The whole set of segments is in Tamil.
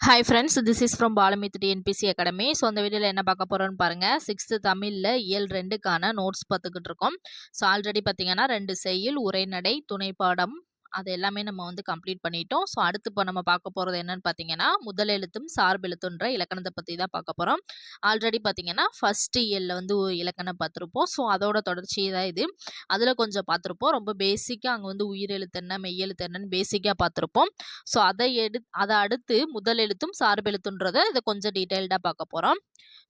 Hi friends this is from பாலமித் TNPSC academy so அந்த வீடியோவில் என்ன பார்க்க போகிறோன்னு பாருங்கள் சிக்ஸ்த்து தமிழில் இயல் ரெண்டுக்கான நோட்ஸ் பார்த்துக்கிட்டு இருக்கோம். ஸோ ஆல்ரெடி பார்த்தீங்கன்னா ரெண்டு செய்யுள் உரைநடை துணைப்பாடம் அது எல்லாமே நம்ம வந்து கம்ப்ளீட் பண்ணிட்டோம். ஸோ அடுத்து இப்போ நம்ம பார்க்க போகிறது என்னன்னு பார்த்தீங்கன்னா முதல் எழுத்தும் சார்பெழுத்துன்ற இலக்கணத்தை பற்றி தான் பார்க்க போகிறோம் ஆல்ரெடி பார்த்தீங்கன்னா ஃபஸ்ட்டு இயலில் வந்து இலக்கணம் பார்த்துருப்போம். ஸோ அதோட தொடர்ச்சி தான் இது. அதில் கொஞ்சம் பார்த்துருப்போம். ரொம்ப பேசிக்காக அங்கே வந்து உயிரெழுத்து என்ன மெய்யெழுத்து என்னன்னு பேசிக்காக பார்த்துருப்போம். ஸோ அதை எடு அதை அடுத்து முதல் எழுத்தும் சார்பெழுத்துன்றதை இதை கொஞ்சம் டீட்டெயில்டாக பார்க்க போகிறோம்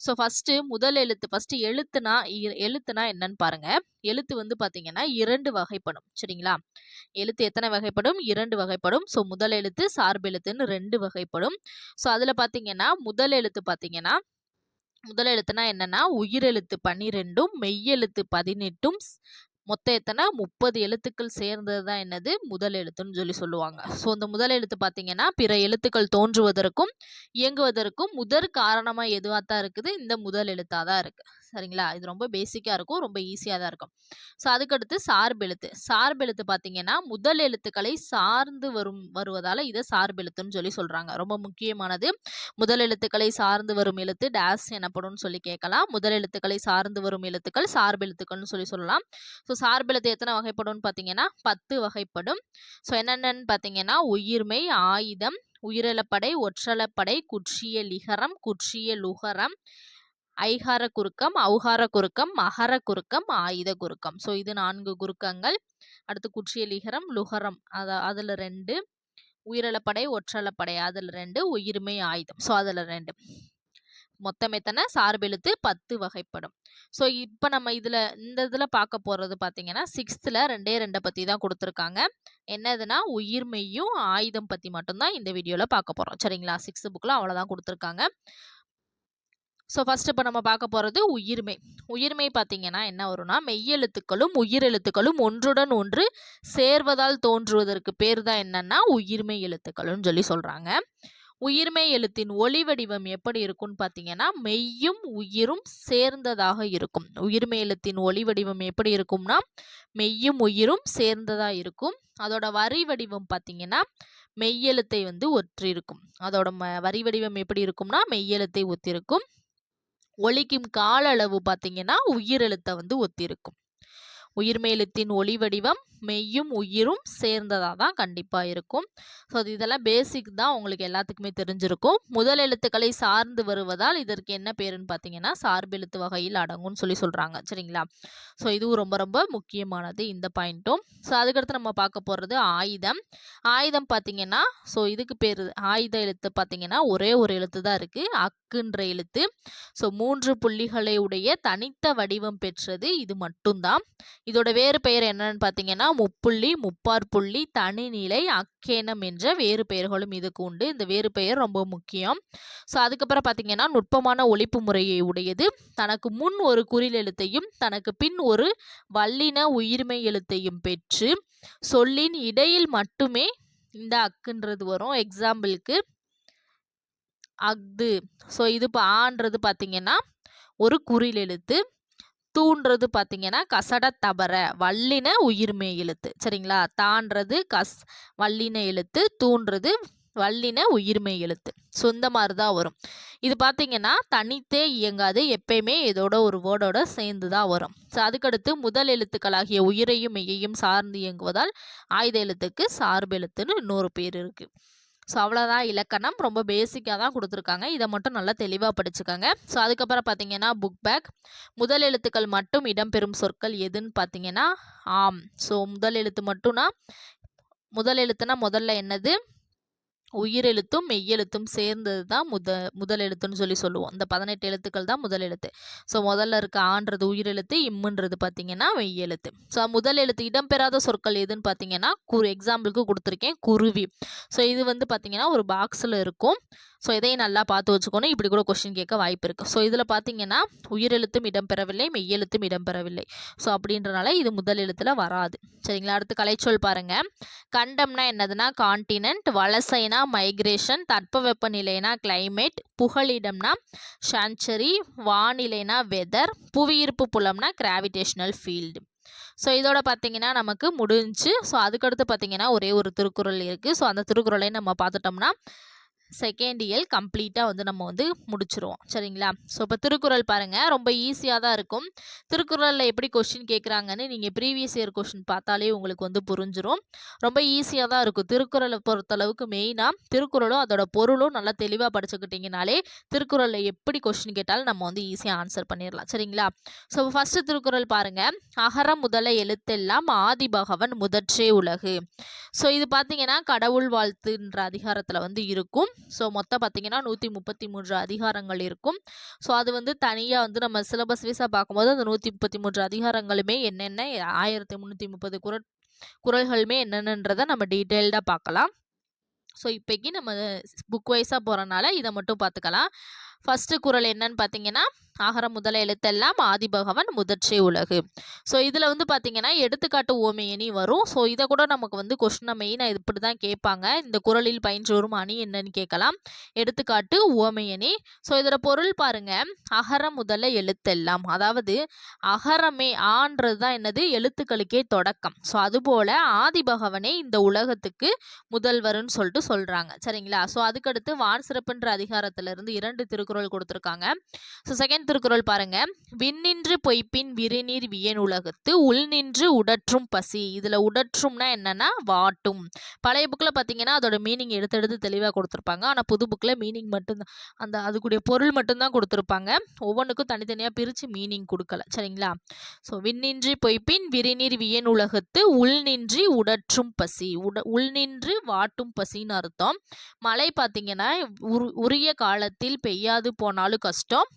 ஸோ ஃபஸ்ட்டு முதல் எழுத்து ஃபஸ்ட்டு எழுத்துனா இ- எழுத்துனா என்னன்னு பாருங்கள் எழுத்து வந்து பார்த்தீங்கன்னா இரண்டு வகைப்படும். சரிங்களா? எழுத்து எத்தனை வகைப்படும்? இரண்டு வகைப்படும். ஸோ முதல் எழுத்து சார்பெழுத்துன்னு ரெண்டு வகைப்படும். ஸோ அதில் பார்த்தீங்கன்னா முதல் எழுத்து பார்த்தீங்கன்னா முதல் எழுத்துனா என்னன்னா உயிரெழுத்து பன்னிரெண்டும் மெய்யெழுத்து பதினெட்டும் ஸ்- மொத்தம் எத்தனை? முப்பது எழுத்துக்கள் சேர்ந்தது தான் என்னது? முதல் எழுத்துன்னு சொல்லி சொல்லுவாங்க. ஸோ இந்த முதல் எழுத்து பார்த்தீங்கன்னா பிற எழுத்துக்கள் தோன்றுவதற்கும் இயங்குவதற்கும் முதற் காரணமாக எதுவாக தான் இருக்குது? இந்த முதல் எழுத்தாக தான் இருக்குது சரிங்களா? இது ரொம்ப பேசிக்காக இருக்கும் ரொம்ப ஈஸியாக தான் இருக்கும். ஸோ அதுக்கடுத்து சார்பெழுத்து சார்பெழுத்து பார்த்தீங்கன்னா முதல் எழுத்துக்களை சார்ந்து வரும் வருவதால் இதை சார்பெழுத்துன்னு சொல்லி சொல்கிறாங்க ரொம்ப முக்கியமானது. முதல் எழுத்துக்களை சார்ந்து வரும் எழுத்து டேஸ் எனப்படும்னு சொல்லி கேட்கலாம். முதல் எழுத்துக்களை சார்ந்து வரும் எழுத்துக்கள் சார்பெழுத்துக்கள்னு சொல்லி சொல்லலாம். ஸோ சார்பெழுத்து எத்தனை வகைப்படும்னு பார்த்தீங்கன்னா பத்து வகைப்படும். ஸோ என்னென்னு பார்த்தீங்கன்னா உயிர்மை ஆயுதம் உயிரிழப்படை ஒற்றலப்படை குற்றிய லிகரம் குற்றிய லுகரம் ஐகார குறுக்கம் ஔகார குறுக்கம் மகர குறுக்கம் ஆயுத குறுக்கம். ஸோ இது நான்கு குறுக்கங்கள். அடுத்து குற்றியலிகரம் லுகரம். அத அதில் ரெண்டு. உயிரிழப்படை ஒற்றளப்படை அதில் ரெண்டு. உயிர்மை ஆயுதம். ஸோ அதில் ரெண்டு. மொத்தம் எத்தனை? சார்பெழுத்து பத்து வகைப்படும். ஸோ இப்போ நம்ம இதில் இந்த இதில் பார்க்க போகிறது பார்த்தீங்கன்னா சிக்ஸ்த்தில் ரெண்டே ரெண்டை பற்றி தான் கொடுத்துருக்காங்க. என்னதுன்னா உயிர்மெய்யும் ஆயுதம் பற்றி மட்டும்தான் இந்த வீடியோவில் பார்க்க போகிறோம் சரிங்களா? சிக்ஸ்த் புக்கில் அவ்வளோதான் கொடுத்துருக்காங்க. ஸோ ஃபஸ்ட்டு இப்போ நம்ம பார்க்க போகிறது உயிர்மை. உயிர்மை பார்த்தீங்கன்னா என்ன வரும்னா மெய்யெழுத்துக்களும் உயிரெழுத்துக்களும் ஒன்றுடன் ஒன்று சேர்வதால் தோன்றுவதற்கு பேர் தான் என்னென்னா உயிர்மை எழுத்துக்கள்னு சொல்லி சொல்கிறாங்க உயிர்மை எழுத்தின் ஒளி வடிவம் எப்படி இருக்கும்னு பார்த்தீங்கன்னா மெய்யும் உயிரும் சேர்ந்ததாக இருக்கும். உயிர்மை எழுத்தின் ஒளி வடிவம் எப்படி இருக்கும்னா மெய்யும் உயிரும் சேர்ந்ததாக இருக்கும். அதோட வரி வடிவம் பார்த்தீங்கன்னா மெய்யெழுத்தை வந்து ஒற்றிருக்கும். அதோட ம வரி வடிவம் எப்படி இருக்கும்னா மெய்யெழுத்தை ஒத்திருக்கும். ஒலிக்கும் கால அளவு பார்த்தீங்கன்னா உயிரெழுத்தை வந்து ஒத்திருக்கும். உயிர்மெய் எழுத்தின் ஒளி வடிவம் மெய்யும் உயிரும் சேர்ந்ததாக தான் கண்டிப்பாக இருக்கும். ஸோ அது இதெல்லாம் பேசிக் தான் உங்களுக்கு எல்லாத்துக்குமே தெரிஞ்சிருக்கும். முதல் எழுத்துக்களை சார்ந்து வருவதால் இதற்கு என்ன பேருன்னு பார்த்தீங்கன்னா சார்பெழுத்து வகையில் அடங்கும்னு சொல்லி சொல்கிறாங்க சரிங்களா? ஸோ இதுவும் ரொம்ப ரொம்ப முக்கியமானது இந்த பாயிண்ட்டும் ஸோ அதுக்கடுத்து நம்ம பார்க்க போகிறது ஆயுதம். ஆயுதம் பார்த்தீங்கன்னா ஸோ இதுக்கு பேர் ஆயுத எழுத்து பார்த்தீங்கன்னா ஒரே ஒரு எழுத்து தான் இருக்குது அக்குன்ற எழுத்து. ஸோ மூன்று புள்ளிகளை உடைய தனித்த வடிவம் பெற்றது இது மட்டும்தான். இதோட வேறு பெயர் என்னன்னு பார்த்தீங்கன்னா முப்புள்ளி முப்பார் புள்ளி தனிநிலை அக்கேனம் என்ற வேறு பெயர்களும் இதுக்கு உண்டு. இந்த வேறு பெயர் ரொம்ப முக்கியம். ஸோ அதுக்கப்புறம் பார்த்தீங்கன்னா நுட்பமான ஒழிப்பு முறையை உடையது. தனக்கு முன் ஒரு குறில் எழுத்தையும் தனக்கு பின் ஒரு வல்லின உயிர்மெய் எழுத்தையும் பெற்று சொல்லின் இடையில் மட்டுமே இந்த அக்குன்றது வரும். எக்ஸாம்பிளுக்கு அஃது. ஸோ இது இப்போ ஆன்றது பார்த்தீங்கன்னா ஒரு குறில் எழுத்து. தூன்றது பார்த்தீங்கன்னா கசட தபர வல்லின உயிர்மெய் எழுத்து சரிங்களா? தான்றது கஸ் வல்லின எழுத்து தூன்றது வல்லின உயிர்மெய் எழுத்து ஸோ இந்த மாதிரி தான் வரும். இது பார்த்தீங்கன்னா தனித்தே இயங்காது. எப்பயுமே இதோட ஒரு வேர்டோட சேர்ந்து தான் வரும். ஸோ அதுக்கடுத்து முதல் எழுத்துக்களாகிய உயிரையும் மெய்யையும் சார்ந்து இயங்குவதால் ஆயுத எழுத்துக்கு சார்பு எழுத்துன்னு இன்னொரு பேர் இருக்குது ஸோ அவ்வளோதான் இலக்கணம். ரொம்ப பேசிக்காக தான் கொடுத்துருக்காங்க. இதை மட்டும் நல்லா தெளிவாக படிச்சுக்கோங்க. ஸோ அதுக்கப்புறம் பார்த்தீங்கன்னா புக் பேக் முதல் எழுத்துக்கள் மட்டும் இடம்பெறும் சொற்கள் எதுன்னு பார்த்தீங்கன்னா ஆம். ஸோ முதல் எழுத்து மட்டும்னா முதல் எழுத்துனா முதல்ல என்னது? உயிரெழுத்தும் மெய்யெழுத்தும் சேர்ந்தது தான் முத முதல் எழுத்துன்னு சொல்லி சொல்லுவோம். இந்த பதினெட்டு எழுத்துக்கள் தான் முதல் எழுத்து. ஸோ முதல்ல இருக்க ஆன்றது உயிரெழுத்து இம்முன்றது பார்த்தீங்கன்னா மெய்யெழுத்து. ஸோ முதல் எழுத்து இடம்பெறாத சொற்கள் எதுன்னு பார்த்தீங்கன்னா குரு எக்ஸாம்பிளுக்கு கொடுத்துருக்கேன் குருவி. ஸோ இது வந்து பார்த்தீங்கன்னா ஒரு பாக்ஸில் இருக்கும். ஸோ இதையும் நல்லா பார்த்து வச்சுக்கணும். இப்படி கூட கொஷின் கேட்க வாய்ப்பு இருக்குது ஸோ இதில் பார்த்தீங்கன்னா உயிரெழுத்தும் இடம்பெறவில்லை மெய்யெழுத்தும் இடம்பெறவில்லை. ஸோ அப்படின்றனால இது முதல் எழுத்தில் வராது. சரிங்களா? அடுத்து கலைச்சொல் பாருங்கள் கண்டம்னா என்னதுன்னா காண்டினென்ட் வலசைனா மைக்ரேஷன் தட்பவெப்பநிலைனா கிளைமேட் புகலிடம்னா சான்ச்சரி வானிலைனா வெதர் புவியீர்ப்பு புலம்னா கிராவிடேஷனல் ஃபீல்டு ஸோ இதோட பார்த்தீங்கன்னா நமக்கு முடிஞ்சு ஸோ அதுக்கடுத்து பார்த்தீங்கன்னா ஒரே ஒரு திருக்குறள் இருக்குது ஸோ அந்த திருக்குறளையும் நம்ம பார்த்துட்டோம்னா செகண்ட் இயல் கம்ப்ளீட்டாக வந்து நம்ம வந்து முடிச்சிருவோம். சரிங்களா? ஸோ இப்போ திருக்குறள் பாருங்கள் ரொம்ப ஈஸியாக தான் இருக்கும். திருக்குறளில் எப்படி கொஷின் கேட்குறாங்கன்னு நீங்கள் ப்ரீவியஸ் இயர் கொஷின் பார்த்தாலே உங்களுக்கு வந்து புரிஞ்சிடும் ரொம்ப ஈஸியாக தான் இருக்கும். திருக்குறளை பொறுத்தளவுக்கு மெயினாக திருக்குறளும் அதோட பொருளும் நல்லா தெளிவாக படிச்சுக்கிட்டிங்கனாலே திருக்குறளில் எப்படி கொஷின் கேட்டாலும் நம்ம வந்து ஈஸியாக ஆன்சர் பண்ணிடலாம் சரிங்களா? ஸோ ஃபஸ்ட்டு திருக்குறள் பாருங்கள் அகர முதல எழுத்தெல்லாம் ஆதி பகவன் முதற்றே உலகு. ஸோ இது பார்த்தீங்கன்னா கடவுள் வாழ்த்துன்ற அதிகாரத்தில் வந்து இருக்கும். ஸோ மொத்தம் பார்த்தீங்கன்னா நூற்றி முப்பத்தி மூன்று அதிகாரங்கள் இருக்கும். ஸோ அது வந்து தனியாக வந்து நம்ம சிலபஸ் வைஸாக பார்க்கும்போது அந்த நூற்றி முப்பத்தி மூன்று அதிகாரங்களுமே என்னென்ன ஆயிரத்தி முந்நூற்றி முப்பது குரல் குரல்களுமே என்னென்னன்றதை நம்ம டீட்டெயில்டாக பார்க்கலாம் ஸோ இப்போக்கி நம்ம புக் வைஸாக போகிறனால இதை மட்டும் பார்த்துக்கலாம் ஃபஸ்ட்டு குரல் என்னன்னு பார்த்தீங்கன்னா ஆகர முதல எழுத்தெல்லாம் ஆதிபகவன் முதற்சி உலகு. ஸோ இதில் வந்து பார்த்தீங்கன்னா எடுத்துக்காட்டு ஓமையணி வரும். ஸோ இதை கூட நமக்கு வந்து கொஸ்டினை மெயினாக இப்படி தான் கேட்பாங்க. இந்த குரலில் பயின்று வரும் அணி என்னன்னு கேட்கலாம். எடுத்துக்காட்டு ஓமையணி ஸோ இதோட பொருள் பாருங்க. அகர முதல எழுத்தெல்லாம். அதாவது அகரமே ஆன்றது தான் என்னது? எழுத்துக்களுக்கே தொடக்கம். ஸோ அதுபோல் ஆதிபகவனே இந்த உலகத்துக்கு முதல்வர்னு சொல்லிட்டு சொல்கிறாங்க சரிங்களா? ஸோ அதுக்கடுத்து வான் சிறப்புன்ற அதிகாரத்திலிருந்து இரண்டு திருக்குறள் கொடுத்துருக்காங்க. ஸோ செகண்ட் திருக்குறள் பாருங்க. விண்ணின்று பொய்ப்பின் விரிநீர் வியன் உலகத்து உள் நின்று உடற்றும் பசி. இதில் உடற்றும்னா என்னன்னா வாட்டும். பழைய புக்கில் பார்த்தீங்கன்னா அதோட மீனிங் எடுத்து எடுத்து தெளிவாக கொடுத்துருப்பாங்க. ஆனால் புது புக்கில் மீனிங் மட்டும்தான் அந்த அதுக்குடைய பொருள் மட்டும்தான் கொடுத்துருப்பாங்க. ஒவ்வொன்றுக்கும் தனித்தனியாக பிரித்து மீனிங் கொடுக்கல. சரிங்களா? ஸோ விண்ணின்றி பொய்ப்பின் விரிநீர் வியன் உலகத்து உள்நின்றி உடற்றும் பசி. உட உள்நின்று வாட்டும் பசின்னு அர்த்தம். மழை பார்த்தீங்கன்னா உரிய காலத்தில் பெய்யாது போனாலும் கஷ்டம்.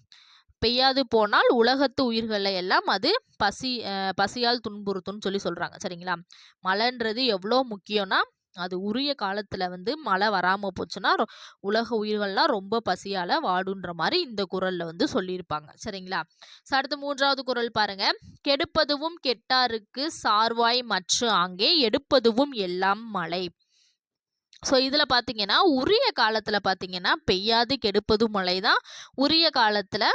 பெய்யாது போனால் உலகத்து உயிர்களை எல்லாம் அது பசி பசியால் துன்புறுத்தும்னு சொல்லி சொல்கிறாங்க சரிங்களா? மழைன்றது எவ்வளோ முக்கியம்னா அது உரிய காலத்தில் வந்து மழை வராமல் போச்சுன்னா ரொ- உலக உயிர்கள்லாம் ரொம்ப பசியால் வாடுன்ற மாதிரி இந்த குறளில் வந்து சொல்லியிருப்பாங்க. சரிங்களா? ஸோ அடுத்து மூன்றாவது குறள் பாருங்க. கெடுப்பதுவும் கெட்டாருக்கு சார்வாய் மற்ற ஆங்கே எடுப்பதுவும் எல்லாம் மழை. ஸோ இதில் பார்த்தீங்கன்னா உரிய காலத்தில் பார்த்தீங்கன்னா பெய்யாது கெடுப்பதும் மழை தான் உரிய காலத்தில்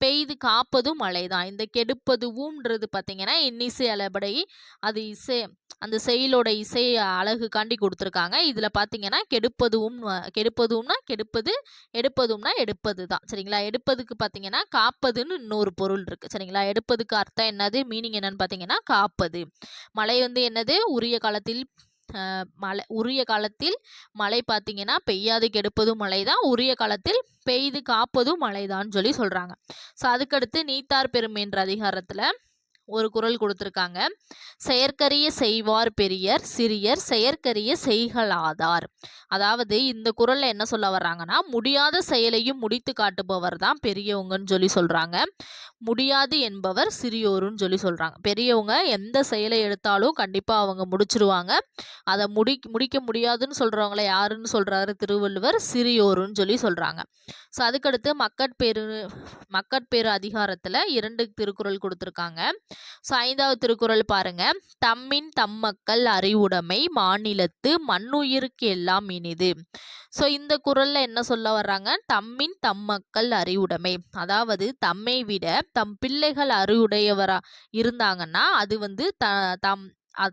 பெய்து காப்பதும் மழை தான் இந்த கெடுப்பதுவும்ன்றது பார்த்தீங்கன்னா இன்னிசை அளபடை அது இசை அந்த செயலோட இசை அழகுக்காண்டி கொடுத்துருக்காங்க. இதில் பார்த்தீங்கன்னா கெடுப்பதுவும் கெடுப்பதும்னா கெடுப்பது எடுப்பதும்னா எடுப்பது தான் சரிங்களா? எடுப்பதுக்கு பார்த்தீங்கன்னா காப்பதுன்னு இன்னொரு பொருள் இருக்குது சரிங்களா? எடுப்பதுக்கு அர்த்தம் என்னது? மீனிங் என்னன்னு பார்த்தீங்கன்னா காப்பது. மழை வந்து என்னது? உரிய காலத்தில் மழை உரிய காலத்தில் மழை பார்த்தீங்கன்னா பெய்யாது கெடுப்பதும் மழை தான் உரிய காலத்தில் பெய்து காப்பதும் மழைதான்னு சொல்லி சொல்கிறாங்க ஸோ அதுக்கடுத்து நீத்தார் பெருமை என்ற அதிகாரத்தில் ஒரு குறள் கொடுத்துருக்காங்க. செயற்கரிய செய்வார் பெரியர் சிறியர் செயற்கரிய செய்களாதார். அதாவது இந்த குறளில் என்ன சொல்ல வர்றாங்கன்னா முடியாத செயலையும் முடித்து காட்டுபவர் தான் பெரியவங்கன்னு சொல்லி சொல்கிறாங்க முடியாது என்பவர் சிறியோருன்னு சொல்லி சொல்கிறாங்க பெரியவங்க எந்த செயலை எடுத்தாலும் கண்டிப்பாக அவங்க முடிச்சிருவாங்க. அதை முடி முடிக்க முடியாதுன்னு சொல்கிறவங்கள யாருன்னு சொல்கிறாரு திருவள்ளுவர்? சிறியோருன்னு சொல்லி சொல்கிறாங்க ஸோ அதுக்கடுத்து மக்கட்பேரு மக்கட்பேறு அதிகாரத்தில் இரண்டு திருக்குறள் கொடுத்துருக்காங்க. ஸோ ஐந்தாவது திருக்குறள் பாருங்க. தம்மின் தம்மக்கள் அறிவுடைமை மாநிலத்து மண்ணுயிருக்கு எல்லாம் இனிது. ஸோ இந்த குரலில் என்ன சொல்ல வர்றாங்க? தம்மின் தம்மக்கள் அறிவுடைமை. அதாவது தம்மை விட தம் பிள்ளைகள் அறிவுடையவரா இருந்தாங்கன்னா அது வந்து த தம்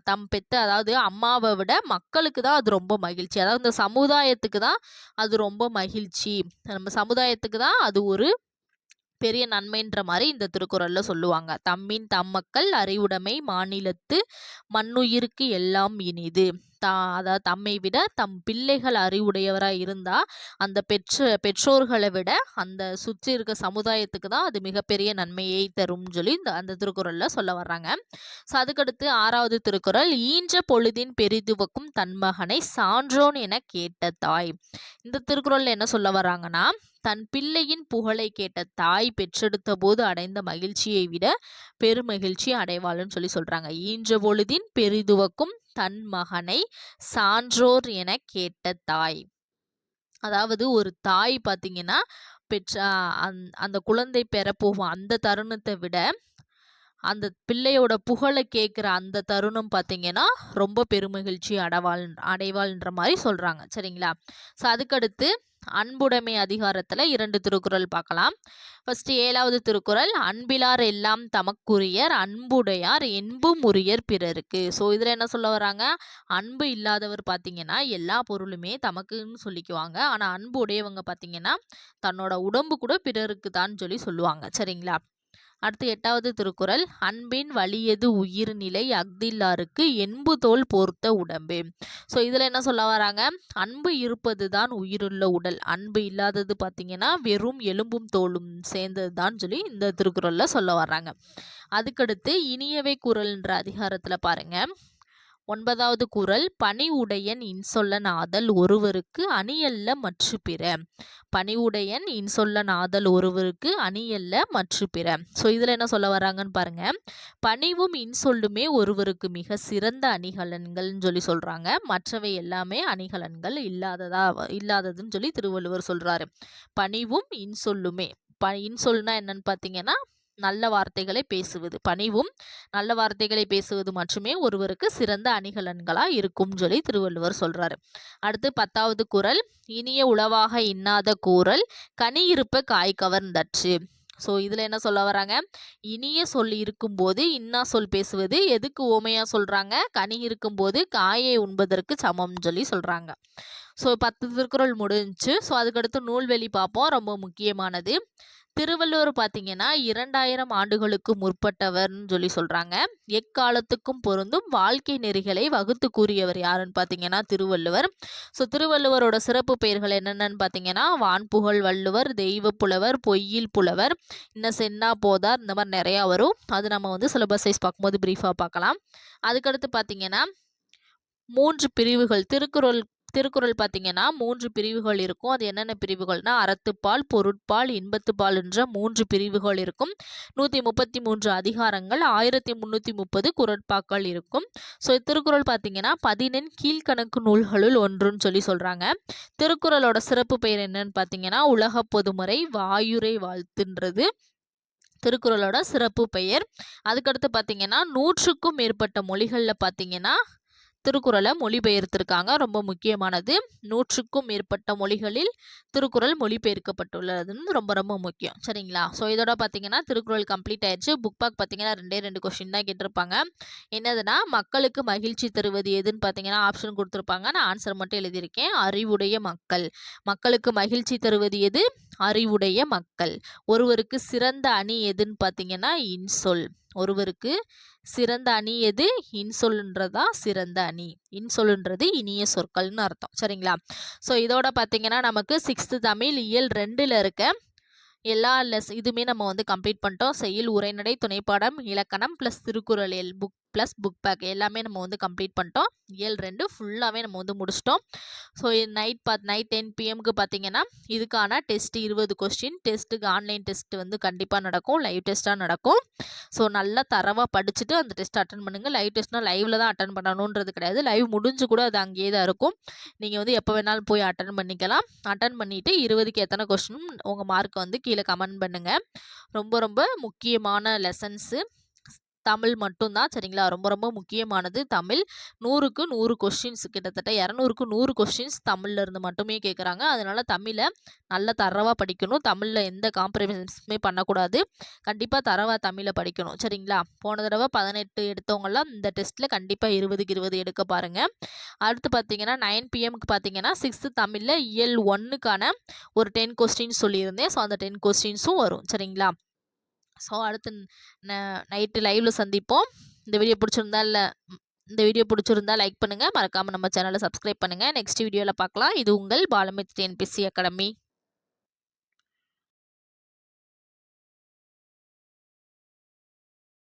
தம் பெத்த அதாவது அம்மாவை விட மக்களுக்கு தான் அது ரொம்ப மகிழ்ச்சி. அதாவது இந்த சமுதாயத்துக்கு தான் அது ரொம்ப மகிழ்ச்சி. நம்ம சமுதாயத்துக்கு தான் அது ஒரு பெரிய நன்மைன்ற மாதிரி இந்த திருக்குறள்ல சொல்லுவாங்க. தம்மின் தம்மக்கள் அறிவுடைமை மாநிலத்து மண்ணுயிருக்கு எல்லாம் இனிது. தா அதாவது தம்மை விட தம் பிள்ளைகள் அறிவுடையவராக இருந்தால் அந்த பெற்ற பெற்றோர்களை விட அந்த சுற்றி இருக்க சமுதாயத்துக்கு தான் அது மிகப்பெரிய நன்மையை தரும்னு சொல்லி இந்த அந்த திருக்குறளில் சொல்ல வர்றாங்க. ஸோ அதுக்கடுத்து ஆறாவது திருக்குறள் ஈன்ற பொழுதின் பெரிதுவக்கும் தன்மகனை சான்றோன் என கேட்ட தாய். இந்த திருக்குறளில் என்ன சொல்ல வர்றாங்கன்னா தன் பிள்ளையின் புகழை கேட்ட தாய் பெற்றெடுத்த போது அடைந்த மகிழ்ச்சியை விட பெருமகிழ்ச்சி அடைவாள்னு சொல்லி சொல்றாங்க. ஈன்ற பொழுதின் பெரிதுவக்கும் தன் மகனை சான்றோர் என கேட்ட தாய். அதாவது ஒரு தாய் பார்த்தீங்கன்னா பெற்ற அந் அந்த குழந்தை பெறப்போகும் அந்த தருணத்தை விட அந்த பிள்ளையோட புகழை கேட்குற அந்த தருணம் பார்த்தீங்கன்னா, ரொம்ப பெருமகிழ்ச்சி அடவாள் அடைவாள்ன்ற மாதிரி சொல்கிறாங்க சரிங்களா? ஸோ அதுக்கடுத்து அன்புடைமை அதிகாரத்தில் இரண்டு திருக்குறள் பார்க்கலாம். ஃபர்ஸ்ட் ஏழாவது திருக்குறள் "அன்பிலார் எல்லாம் தமக்குரியர் அன்புடையார் என்பும் உரியர் பிறருக்கு." ஸோ இதில் என்ன சொல்ல வராங்க? அன்பு இல்லாதவர் பார்த்தீங்கன்னா, எல்லா பொருளுமே தமக்குன்னு சொல்லிக்குவாங்க. ஆனால் அன்பு உடையவங்க பார்த்தீங்கன்னா, தன்னோட உடம்பு கூட பிறருக்கு தான் சொல்லி சொல்லுவாங்க. சரிங்களா? அடுத்து எட்டாவது திருக்குறள் "அன்பின் வலியது உயிர்நிலை என்பு தோல் போர்த்த உடம்பே." ஸோ இதில் என்ன சொல்ல வராங்க? அன்பு இருப்பது தான் உயிருள்ள உடல். அன்பு இல்லாதது பார்த்தீங்கன்னா, வெறும் எலும்பும் தோலும் சேர்ந்தது தான் சொல்லி இந்த திருக்குறளில் சொல்ல வர்றாங்க. அதுக்கடுத்து "இனியவை குரல்ன்ற அதிகாரத்தில் பாருங்கள் பாருங்க. 9வது குறள் "பணிவுடையன் இன்சொல்லன் ஆதல் ஒருவருக்கு அணியல்ல மற்று பிற." பணிவுடையன் இன்சொல்லன் ஆதல் ஒருவருக்கு அணியல்ல மற்று பிற. ஸோ இதில் என்ன சொல்ல வராங்கன்னு பாருங்க. பணிவும் இன்சொல்லுமே ஒருவருக்கு மிக சிறந்த அணிகலன்கள்னு சொல்லி சொல்றாங்க. மற்றவை எல்லாமே அணிகலன்கள் இல்லாததா இல்லாததுன்னு சொல்லி திருவள்ளுவர் சொல்றாரு. பணிவும் இன்சொல்லுமே. ப இன்சொல்னா என்னன்னு பார்த்தீங்கன்னா, நல்ல வார்த்தைகளை பேசுவது. பணிவும் நல்ல வார்த்தைகளை பேசுவது மட்டுமே ஒருவருக்கு சிறந்த அணிகலன்களா இருக்கும்னு சொல்லி திருவள்ளுவர் சொல்றாரு. அடுத்து 10வது குறள் "இனிய உளவாக இன்னாத கூறல் கனி இருப்ப காய் கவர்ந்தற்று." ஸோ இதில் என்ன சொல்ல வராங்க? இனிய சொல் இருக்கும்போது இன்னா சொல் பேசுவது எதுக்கு ஓமையாக சொல்கிறாங்க கனி இருக்கும்போது காயை உண்பதற்கு சமம்னு சொல்லி சொல்கிறாங்க ஸோ 10 திருக்குறள் முடிஞ்சுச்சு. ஸோ அதுக்கடுத்து நூல்வெளி பார்ப்போம். ரொம்ப முக்கியமானது. திருவள்ளுவர் பார்த்தீங்கன்னா, 2000 ஆண்டுகளுக்கு முற்பட்டவர்னு சொல்லி சொல்கிறாங்க எக்காலத்துக்கும் பொருந்தும் வாழ்க்கை நெறிகளை வகுத்து கூறியவர் யாருன்னு பார்த்தீங்கன்னா, திருவள்ளுவர். ஸோ திருவள்ளுவரோட சிறப்பு பெயர்கள் என்னென்னு பார்த்தீங்கன்னா, வான்புகழ் வள்ளுவர், தெய்வ புலவர், பொய்யில் புலவர், இன்னும் சென்னா போதார் இந்த மாதிரி நிறையா வரும். அது நம்ம வந்து சிலபஸ் சைஸ் பார்க்கும்போது ப்ரீஃபாக பார்க்கலாம். அதுக்கடுத்து பார்த்தீங்கன்னா, மூன்று பிரிவுகள் திருக்குறள் திருக்குறள் பார்த்தீங்கன்னா, மூன்று பிரிவுகள் இருக்கும். அது என்னென்ன பிரிவுகள்னா, அறத்துப்பால், பொருட்பால், இன்பத்துப்பால் என்ற மூன்று பிரிவுகள் இருக்கும். 133 அதிகாரங்கள், 1330 குறட்பாக்கள் இருக்கும். ஸோ திருக்குறள் பார்த்தீங்கன்னா, 14 கீழ்க்கணக்கு நூல்களுள் ஒன்றுன்னு சொல்லி சொல்கிறாங்க திருக்குறளோட சிறப்பு பெயர் என்னன்னு பார்த்தீங்கன்னா, உலகப் பொதுமுறை வாயுரை வாழ்த்துன்றது திருக்குறளோட சிறப்பு பெயர். அதுக்கடுத்து பார்த்தீங்கன்னா, 100க்கும் மேற்பட்ட மொழிகளில் பார்த்தீங்கன்னா, திருக்குறளை மொழிபெயர்த்திருக்காங்க. ரொம்ப முக்கியமானது. 100க்கும் மேற்பட்ட மொழிகளில் திருக்குறள் மொழிபெயர்க்கப்பட்டுள்ளதுன்னு ரொம்ப ரொம்ப முக்கியம். சரிங்களா? ஸோ இதோட பார்த்தீங்கன்னா, திருக்குறள் கம்ப்ளீட் ஆயிடுச்சு புக் பேக் பார்த்தீங்கன்னா, 2டே 2 கொஸ்டின் தான் கேட்டிருப்பாங்க. என்னதுன்னா, மக்களுக்கு மகிழ்ச்சி தருவது எதுன்னு பார்த்தீங்கன்னா, ஆப்ஷன் கொடுத்துருப்பாங்க நான் ஆன்சர் மட்டும் எழுதியிருக்கேன். அறிவுடைய மக்கள். மக்களுக்கு மகிழ்ச்சி தருவது எது? அறிவுடைய மக்கள். ஒருவருக்கு சிறந்த அணி எதுன்னு பார்த்தீங்கன்னா, இன்சொல். ஒருவருக்கு சிறந்த அணி எது? இன்சொல்ன்றதான் சிறந்த அணி. இன்சொல்ன்றது இனிய சொற்கள்னு அர்த்தம். சரிங்களா? ஸோ இதோட பார்த்தீங்கன்னா, நமக்கு சிக்ஸ்த்து தமிழ் இயல் ரெண்டில் இருக்க எல்லா லெஸ் இதுவுமே நம்ம வந்து கம்ப்ளீட் பண்ணிட்டோம். செய்யுள், உரைநடை, துணைப்பாடம், இலக்கணம் ப்ளஸ் திருக்குறள் எல் புக் ப்ளஸ் புக் பேக் எல்லாமே நம்ம வந்து கம்ப்ளீட் பண்ணிட்டோம். ஏழு ரெண்டு ஃபுல்லாவே நம்ம வந்து முடிச்சுட்டோம். ஸோ நைட் பாத் நைட் 10 பிஎம்க்கு பார்த்தீங்கன்னா, இதுக்கான டெஸ்ட் 20 கொஸ்டின் டெஸ்ட்டுக்கு ஆன்லைன் டெஸ்ட் வந்து கண்டிப்பாக நடக்கும். லைவ் டெஸ்ட்டாக நடக்கும். ஸோ நல்லா தரவா படிச்சுட்டு அந்த டெஸ்ட் அட்டன் பண்ணுங்கள் லைவ் டெஸ்ட்னா லைவில் தான் அட்டன் பண்ணணுன்றது கிடையாது. லைவ் முடிஞ்சு கூட அது அங்கேயே தான் இருக்கும். நீங்கள் வந்து எப்போ வேணாலும் போய் அட்டன் பண்ணிக்கலாம். அட்டன் பண்ணிவிட்டு இருபதுக்கு எத்தனை கொஸ்டின் உங்கள் மார்க் வந்து கீழே கமெண்ட் பண்ணுங்கள் ரொம்ப ரொம்ப முக்கியமான லெசன்ஸு. தமிழ் மட்டும்தான் சரிங்களா? ரொம்ப ரொம்ப முக்கியமானது தமிழ். 100க்கு 100 கொஸ்டின்ஸ் கிட்டத்தட்ட 200க்கு 100 கொஸ்டின்ஸ் தமிழில் இருந்து மட்டுமே கேட்குறாங்க. அதனால தமிழை நல்லா தரவாக படிக்கணும். தமிழில் எந்த காம்ப்ரமைஸுமே பண்ணக்கூடாது. கண்டிப்பாக தரவாக தமிழை படிக்கணும். சரிங்களா? போன தடவ 18 எடுத்தவங்கலாம் இந்த டெஸ்ட்டில் கண்டிப்பாக இருபதுக்கு இருபது எடுக்க பாருங்கள் அடுத்து பார்த்தீங்கன்னா, நைன் பிஎம்க்கு பார்த்தீங்கன்னா, சிக்ஸ்த்து தமிழில் இயல் ஒன்றுக்கான ஒரு 10 கொஸ்டின்ஸ் சொல்லியிருந்தேன். ஸோ அந்த 10 கொஸ்டின்ஸும் வரும். சரிங்களா? ஸோ அடுத்து ந நைட்டு லைவில் சந்திப்போம். இந்த வீடியோ பிடிச்சிருந்தா இல்லை இந்த வீடியோ பிடிச்சிருந்தா லைக் பண்ணுங்கள் மறக்காமல் நம்ம சேனலை சப்ஸ்கிரைப் பண்ணுங்கள் நெக்ஸ்ட் வீடியோவில் பார்க்கலாம். இது உங்கள் பாலமித் டிஎன்பிஎஸ்சி அகாடமி.